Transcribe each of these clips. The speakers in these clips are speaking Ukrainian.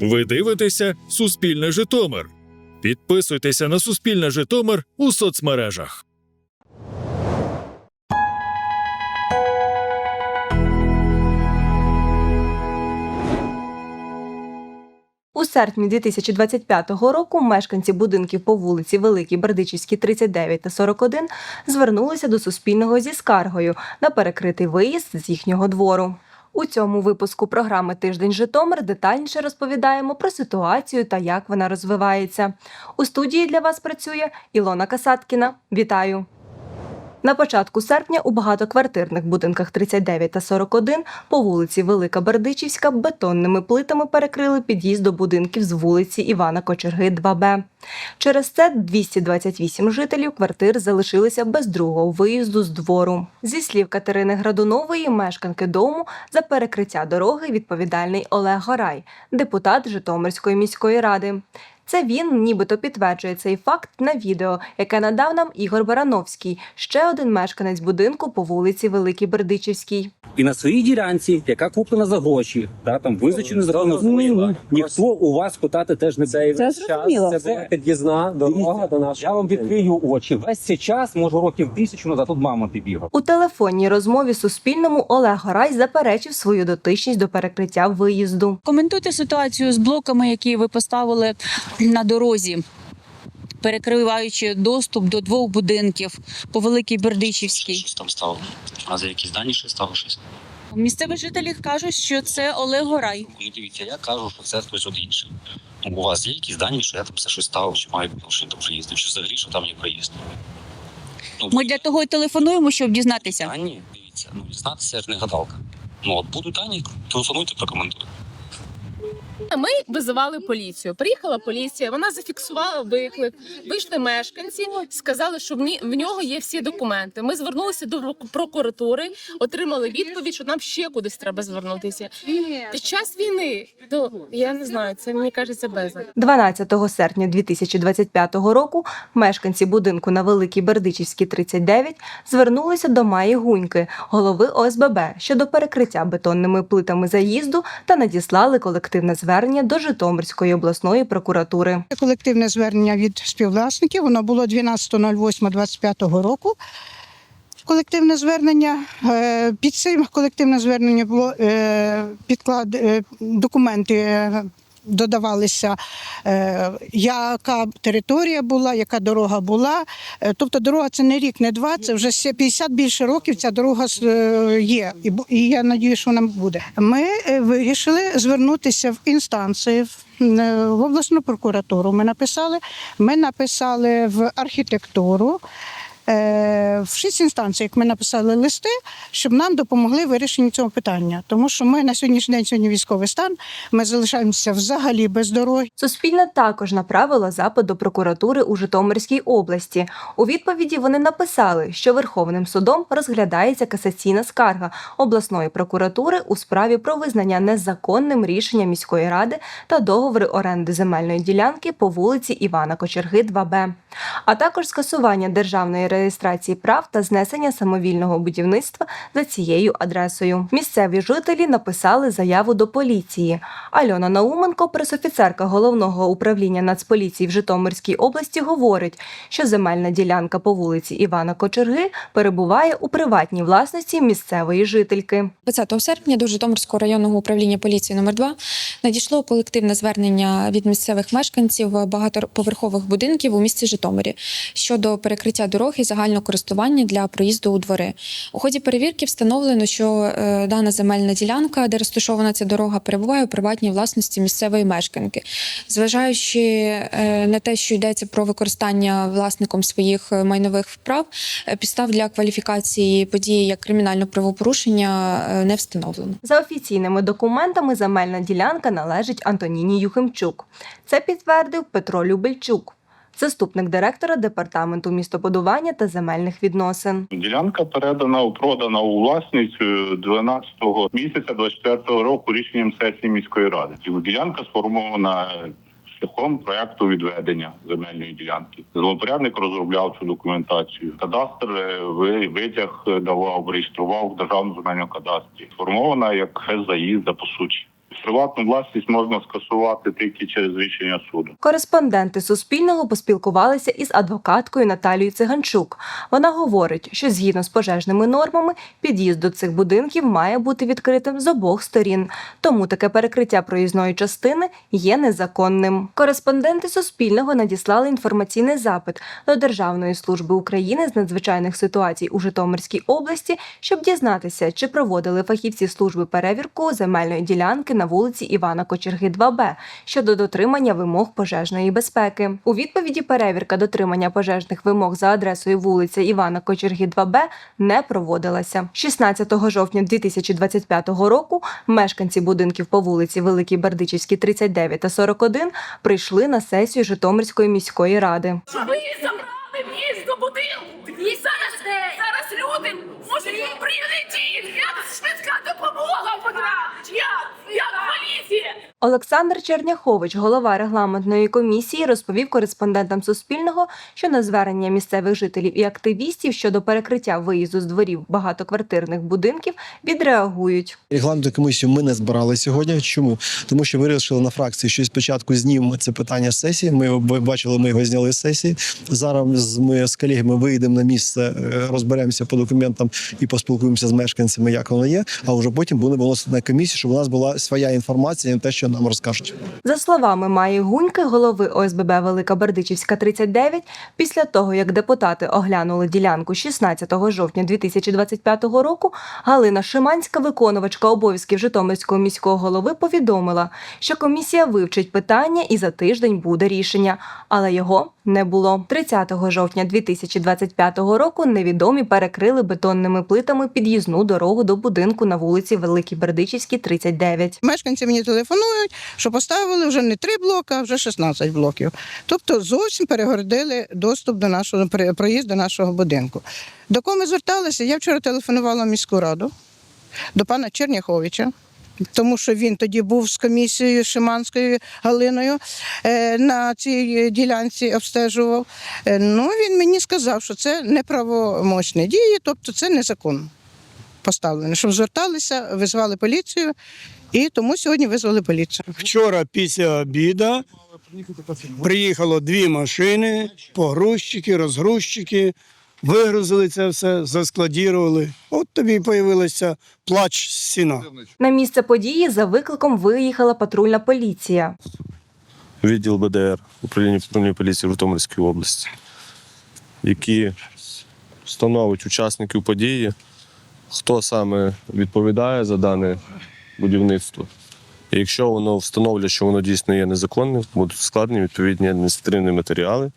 Ви дивитеся Суспільне Житомир. Підписуйтеся на Суспільне Житомир у соцмережах. У серпні 2025 року мешканці будинків по вулиці Великій Бердичівській, 39 та 41 звернулися до Суспільного зі скаргою на перекритий виїзд з їхнього двору. У цьому випуску програми Тиждень Житомир детальніше розповідаємо про ситуацію та як вона розвивається. У студії для вас працює Ілона Касаткіна. Вітаю! На початку серпня у багатоквартирних будинках 39 та 41 по вулиці Велика Бердичівська бетонними плитами перекрили під'їзд до будинків з вулиці Івана Кочерги 2Б. Через це 228 жителів квартир залишилися без другого виїзду з двору. Зі слів Катерини Градунової, мешканки дому за перекриття дороги відповідальний Олег Горай, депутат Житомирської міської ради. Це він нібито підтверджує цей факт на відео, яке надав нам Ігор Барановський, ще один мешканець будинку по вулиці Великій Бердичівській. І на своїй ділянці, яка куплена за гроші, да, там визначено зразу своє, ніхто у вас питати теж не це. Це зрозуміло. Це була під'їзна дорога до нас. Я вам відкрию очі. Весь цей час, може, років тисячу назад, тут мама підбігла. У телефонній розмові Суспільному Олег Горай заперечив свою дотичність до перекриття виїзду. Коментуйте ситуацію з блоками, які ви поставили на дорозі, перекриваючи доступ до двох будинків по Великій Бердичівській. Щось там стало. А за якісь дані ще стало щось. Місцеві жителі кажуть, що це Олег Горай. Ну, дивіться, я кажу, що це хтось от інший. Ну, у вас є якісь дані, що я там все щось ставив, чи маю бути, що я там чи взагалі, що там є приїзд. Ну, Ми для того і телефонуємо, щоб дізнатися. Дані, дивіться, ну, знатися ж не гадалка. Ну, от будуть дані, телефонуйте, прокоментуйте. Ми визивали поліцію. Приїхала поліція, вона зафіксувала виклик. Вийшли мешканці, сказали, що в нього є всі документи. Ми звернулися до прокуратури, отримали відповідь, що нам ще кудись треба звернутися. Під час війни, то я не знаю, це мені кажеться безлад. 12 серпня 2025 року мешканці будинку на Великій Бердичівській 39 звернулися до Маї Гуньки, голови ОСББ, щодо перекриття бетонними плитами заїзду та надіслали колективне звернення до Житомирської обласної прокуратури. Колективне звернення від співвласників. Воно було 12.08.25 року. Колективне звернення. Е, Під цим колективне звернення було е, підклад е, документи. Додавалися, е, яка територія була, яка дорога була. Е, Тобто дорога це не рік, не два, це вже ще 50 більше років ця дорога е, є. І я надію, що вона буде. Ми вирішили звернутися в інстанції, в обласну прокуратуру. Ми написали. Ми написали в архітектуру. Е, В шість інстанцій, як ми написали листи, щоб нам допомогли в вирішенні цього питання. Тому що ми на сьогоднішній день сьогодні військовий стан, ми залишаємося взагалі без дороги. Суспільне також направило запит до прокуратури у Житомирській області. У відповіді вони написали, що Верховним судом розглядається касаційна скарга обласної прокуратури у справі про визнання незаконним рішення міської ради та договори оренди земельної ділянки по вулиці Івана Кочерги, 2Б, а також скасування державної реєстрації прав та знесення самовільного будівництва за цією адресою. Місцеві жителі написали заяву до поліції. Альона Науменко, пресофіцерка головного управління Нацполіції в Житомирській області, говорить, що земельна ділянка по вулиці Івана Кочерги перебуває у приватній власності місцевої жительки. 20 серпня до Житомирського районного управління поліції номер 2 надійшло колективне звернення від місцевих мешканців багатоповерхових будинків у місті Житомирі щодо перекриття дороги загального користування для проїзду у двори. У ході перевірки встановлено, що е, дана земельна ділянка, де розташована ця дорога, перебуває у приватній власності місцевої мешканки. Зважаючи е, на те, що йдеться про використання власником своїх е, майнових вправ, підстав для кваліфікації події як кримінальне правопорушення не встановлено. За офіційними документами земельна ділянка належить Антоніні Юхимчук. Це підтвердив Петро Любельчук, заступник директора департаменту містобудування та земельних відносин. Ділянка передана продана у власність е, 12 місяця 24 року рішенням сесії міської ради. Ділянка сформована шляхом проекту відведення земельної ділянки. Злопорядник розробляв цю документацію. Кадастр е, ви- витяг е, давав, реєстрував в державному земельному кадастрі. Сформована як заїзда по суті. Приватну власність можна скасувати тільки через рішення суду. Кореспонденти Суспільного поспілкувалися із адвокаткою Наталією Циганчук. Вона говорить, що згідно з пожежними нормами під'їзд до цих будинків має бути відкритим з обох сторін, тому таке перекриття проїзної частини є незаконним. Кореспонденти Суспільного надіслали інформаційний запит до Державної служби України з надзвичайних ситуацій у Житомирській області, щоб дізнатися, чи проводили фахівці служби перевірку земельної ділянки на вулиці Івана Кочерги 2Б щодо дотримання вимог пожежної безпеки. У відповіді перевірка дотримання пожежних вимог за адресою вулиця Івана Кочерги 2Б не проводилася. 16 жовтня 2025 року мешканці будинків по вулиці Великій Бердичівській, 39 та 41 прийшли на сесію Житомирської міської ради. Ви забрали в'їзд до будинку? І зараз, зараз люди можуть прилетіти. Як швидка допомога потрапить? Як? Олександр Черняхович, голова регламентної комісії, розповів кореспондентам Суспільного, що на звернення місцевих жителів і активістів щодо перекриття виїзду з дворів багатоквартирних будинків відреагують. Регламентну комісію ми не збирали сьогодні. Чому? Тому що вирішили на фракції, що спочатку знімемо це питання з сесії. Ми бачили, ми його зняли з сесії. Зараз ми з колегами виїдемо на місце, е, розберемося по документам і поспілкуємося з мешканцями, як воно є. А вже потім будемо виносити на комісію, щоб у нас була своя інформація, те, що нам розкажуть. За словами Маї Гуньки, голови ОСББ Велика Бердичівська 39, після того як депутати оглянули ділянку 16 жовтня 2025 року, Галина Шиманська, виконувачка обов'язків Житомирського міського голови, повідомила, що комісія вивчить питання і за тиждень буде рішення, але його не було. 30 жовтня 2025 року невідомі перекрили бетонними плитами під'їзну дорогу до будинку на вулиці Великій Бердичівській, 39. Мешканці мені телефонують, що поставили вже не три блоки, а вже 16 блоків. Тобто зовсім перегородили доступ до нашого проїзд до нашого будинку. До кого ми зверталися? Я вчора телефонувала в міську раду до пана Черняховича. Тому що він тоді був з комісією Шиманською Галиною е, на цій ділянці обстежував. Е, Ну він мені сказав, що це неправомочні дії, тобто це незаконно поставлено. Щоб зверталися, визвали поліцію, і тому сьогодні визвали поліцію. Вчора після обіду приїхало дві машини, погрузчики, розгрузчики, вигрузили це все, заскладірували. От тобі і появилася плач сіна. На місце події за викликом виїхала патрульна поліція. відділ БДР управління патрульної поліції в Житомирській області, які встановлюють учасників події, хто саме відповідає за дане будівництво. І якщо воно встановлює, що воно дійсно є незаконним, будуть складені відповідні адміністративні матеріали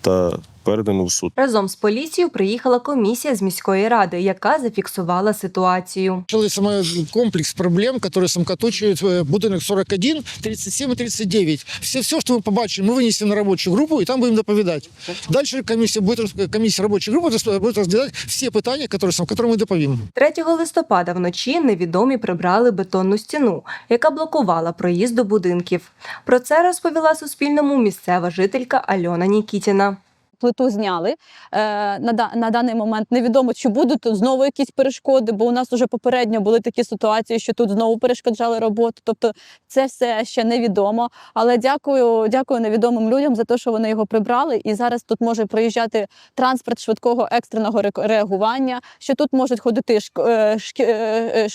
та передано в суд. Разом з поліцією приїхала комісія з міської ради, яка зафіксувала ситуацію. Почали комплекс проблем, які самокаточують е, будинок 41, 37 і 39. Все, все, що ми побачимо, ми винесемо на робочу групу і там будемо доповідати. Далі комісія буде комісія робочої групи буде розглядати всі питання, які, які ми доповімо. 3 листопада вночі невідомі прибрали бетонну стіну, яка блокувала проїзд до будинків. Про це розповіла Суспільному місцева жителька Альона Нікітіна. Плиту зняли. Е, на, даний момент невідомо, чи будуть знову якісь перешкоди, бо у нас вже попередньо були такі ситуації, що тут знову перешкоджали роботу. Тобто це все ще невідомо. Але дякую, дякую невідомим людям за те, що вони його прибрали. І зараз тут може проїжджати транспорт швидкого екстреного ре- реагування, що тут можуть ходити е,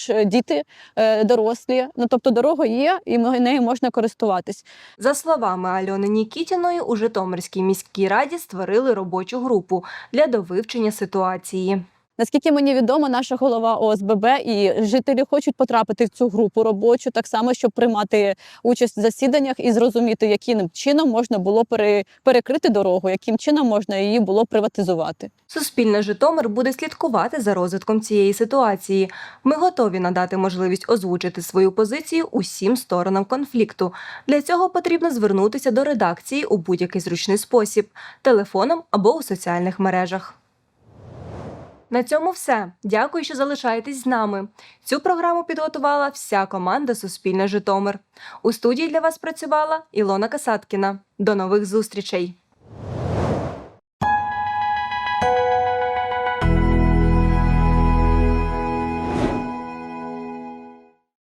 е, діти, дорослі. Ну тобто дорога є, і нею можна користуватись. За словами Альони Нікітіної, у Житомирській міській раді створили робочу групу для довивчення ситуації. Наскільки мені відомо, наша голова ОСББ і жителі хочуть потрапити в цю групу робочу, так само, щоб приймати участь в засіданнях і зрозуміти, яким чином можна було пере- перекрити дорогу, яким чином можна її було приватизувати. Суспільне Житомир буде слідкувати за розвитком цієї ситуації. Ми готові надати можливість озвучити свою позицію усім сторонам конфлікту. Для цього потрібно звернутися до редакції у будь-який зручний спосіб телефоном або у соціальних мережах. На цьому все. Дякую, що залишаєтесь з нами. Цю програму підготувала вся команда Суспільне Житомир. У студії для вас працювала Ілона Касаткіна. До нових зустрічей!